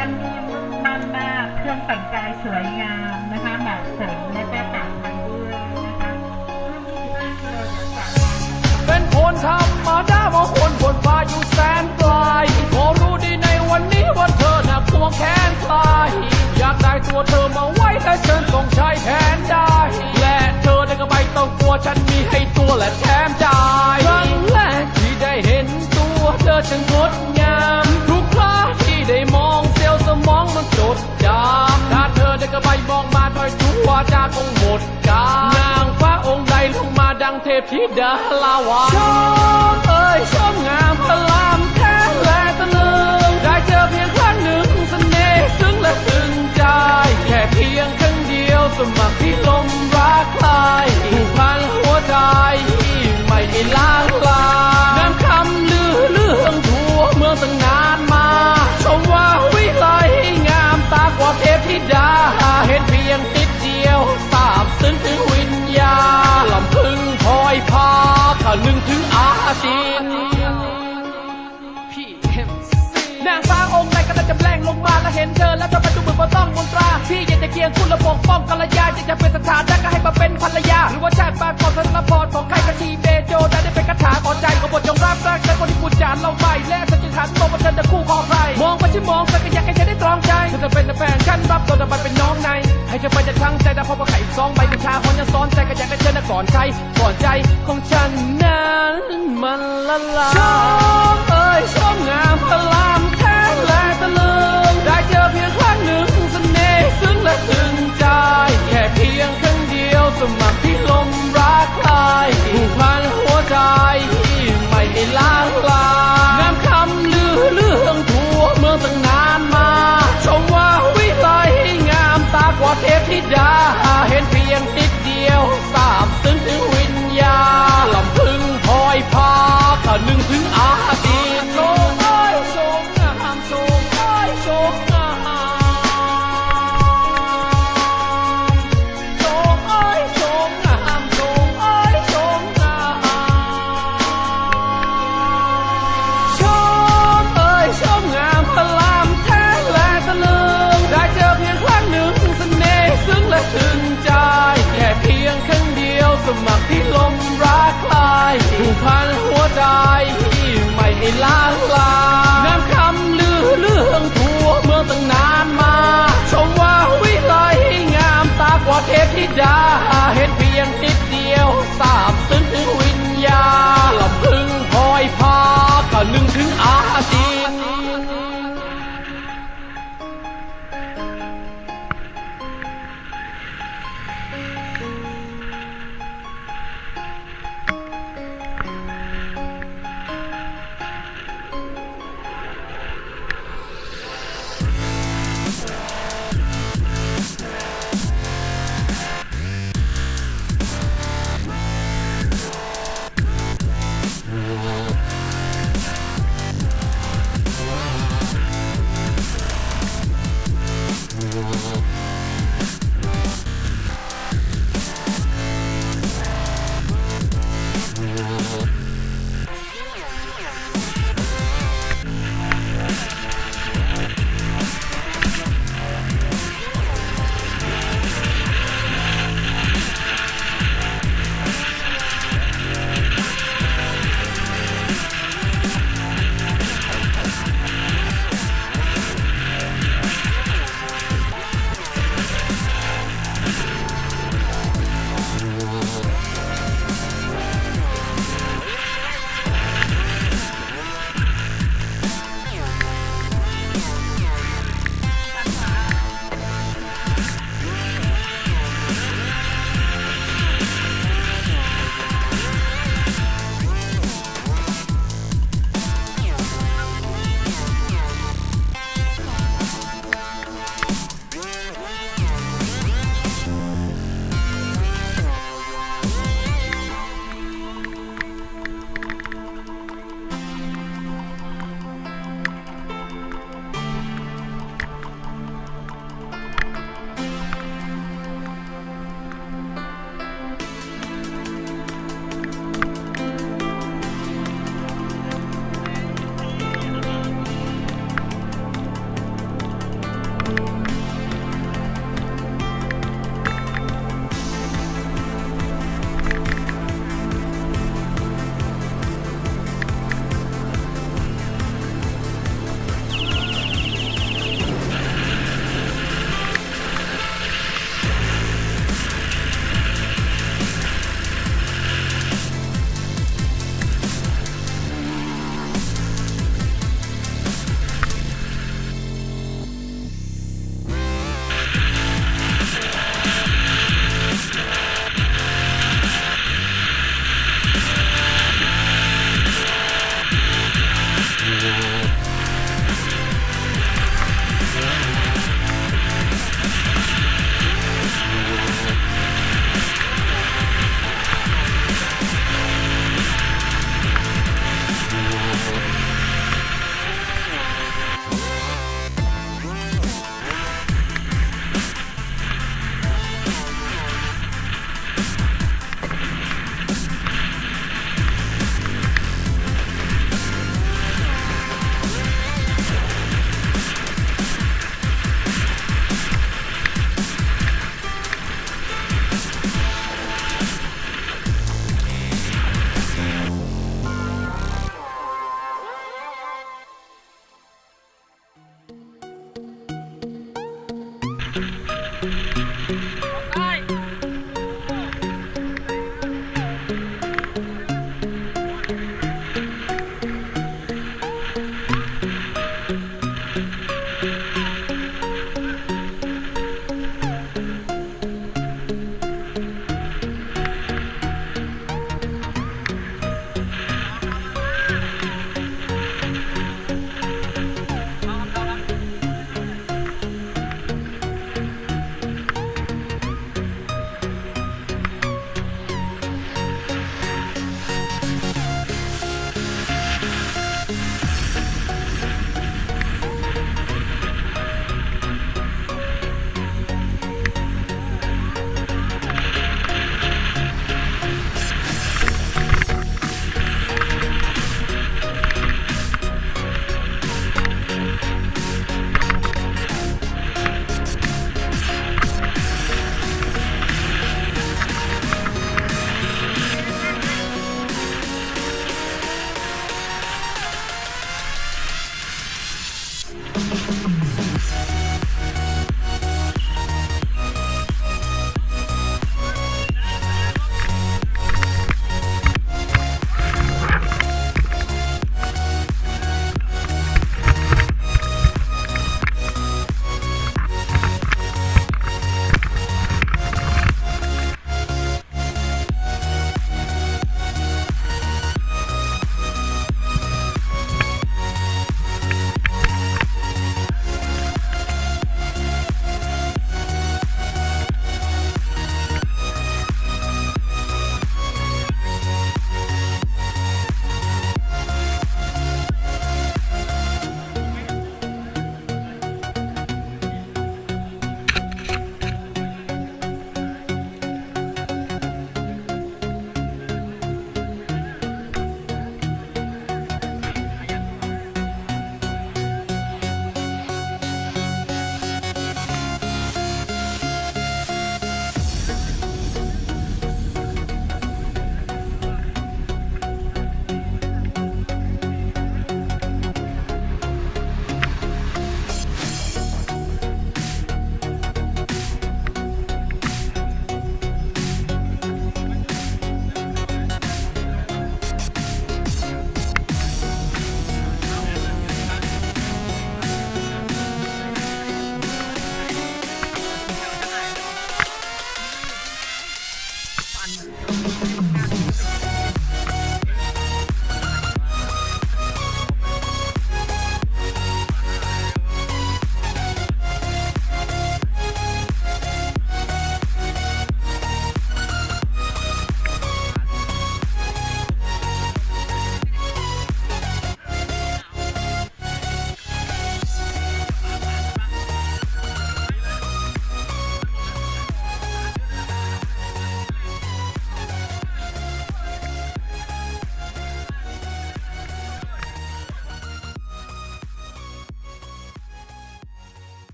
านนิ่มมั่นมากเครื่องแต่งกายสวยงามนะคะเหมาะสมและก็ปลอดภัยด้วยนะคะรุ่ต่ากิโลเดี๋ยวสามวันเป็นคนธรรมดาว่าคนบนฟ้าอยู่แสนไกลพอรู้ดีในวันนี้ว่าเธอน่ะควงแขนใครอยากได้ตัวเธอมาไว้แต่ฉันต้องใช้แทนได้และเธอได้ก็ไม่ต้องกลัวฉันมีให้ตัวและแถมใจครั้งแรกที่ได้เห็นตัวเธอช่างงดง ดจำถ้าเธอได้ก็ไปมองมาถอยทุกวาจาคงหมดกานางฟ้าองค์ใดลงมาดังเทพธิดาลาวาชมเอ้ยชมงามพลามแท้และตะลึงได้เจอเพียงครั้งหนึ่งเสน่ห์ซึ้งและซึ้งใจ แค่เพียงครั้งเดียวสมัครที่ลมรักใครผูกพันหัวใจ ไม่ได้ล้างลา งอาจินนางฟ้าองค์ใดก็ได้จำแรงลงมาแล้วเห็นเธอ แล้วทำไมดูเหมือนว่าต้องมนตราพี่อยากจะเคียงคู่และปกป้องกัลยาอยากจะเป็นสถานะก็ให้มาเป็นภรรยา หรือว่าชาติบ้านของธนพรของใครก็ทีเบโจได้ได้เป็นคาถาขอใจของบทจงรับรักแต่คนที่พูดจานเราไปและฉันจึงหันมองว่าเธอจะคู่ของใครมองไปที่มองแต่ก็อยากให้เธอได้ตรองใจเธอจะเป็นแฟนฉันรับตัวแต่มันเป็นน้องใน ให้เธอไปจะทั้งใจแต่พอมาไข่อีกสองใบเป็นชาคนยังซ้อนใจก็อยากให้เธอน่ะก่อนใครก่อนใจของฉันนั้นมันละลายชมเอ้ยชมงามพลามแท้และตะลึงได้เจอเพียงครั้งหนึ่งเสน่ห์ซึ้งและซึ้งใจแค่เพียงครั้งเดียวสมัครที่ลมรักใครผูกพัน พันหัวใจไม่ให้ล้า